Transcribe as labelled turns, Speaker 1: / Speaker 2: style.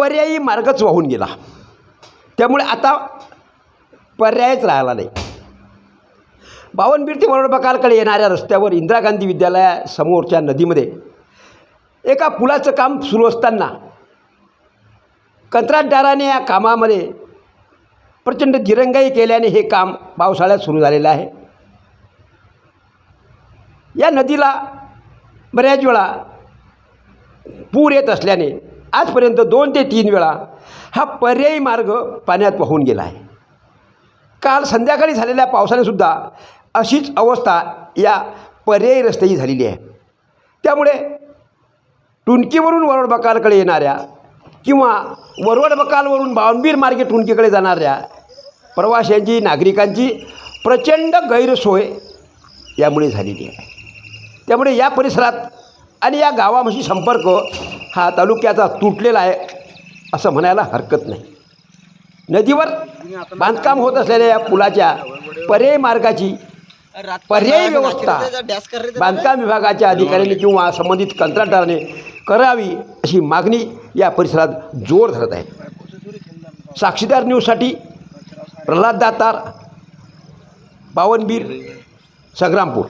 Speaker 1: पर्यायी मार्गच वाहून गेला. त्यामुळे आता पर्यायच राहिला नाही. बावनबीर ते वरोड बकालकडे येणाऱ्या रस्त्यावर इंदिरा गांधी विद्यालयासमोरच्या नदीमध्ये एका पुलाचं काम सुरू असताना कंत्राटदाराने या कामामध्ये प्रचंड दिरंगाई केल्याने हे काम पावसाळ्यात सुरू झालेलं आहे. या नदीला बऱ्याच वेळा पूर येत असल्याने आजपर्यंत दोन ते तीन वेळा हा पर्यायी मार्ग पाण्यात वाहून गेला आहे. काल संध्याकाळी झालेल्या पावसानेसुद्धा अशीच अवस्था या पर्यायी रस्त्याची झालेली आहे. त्यामुळे टुणकीवरून वरवड बकालकडे येणाऱ्या किंवा वरवड बकालवरून बावनबीर मार्गे टुणकीकडे जाणाऱ्या प्रवाशांची नागरिकांची प्रचंड गैरसोय यामुळे झालेली आहे. त्यामुळे या परिसरात आणि या गावामशी संपर्क हा तालुक्याचा तुटलेला आहे असं म्हणायला हरकत नाही. नदीवर बांधकाम होत असलेल्या या पुलाच्या पर्यायी मार्गाची पर्यायी व्यवस्था बांधकाम विभागाच्या अधिकाऱ्यांनी किंवा संबंधित कंत्राटदाराने करावी अशी मागणी या परिसरात जोर धरत आहे. साक्षीदार न्यूजसाठी प्रल्हाद दातार पावनबीर संग्रामपूर.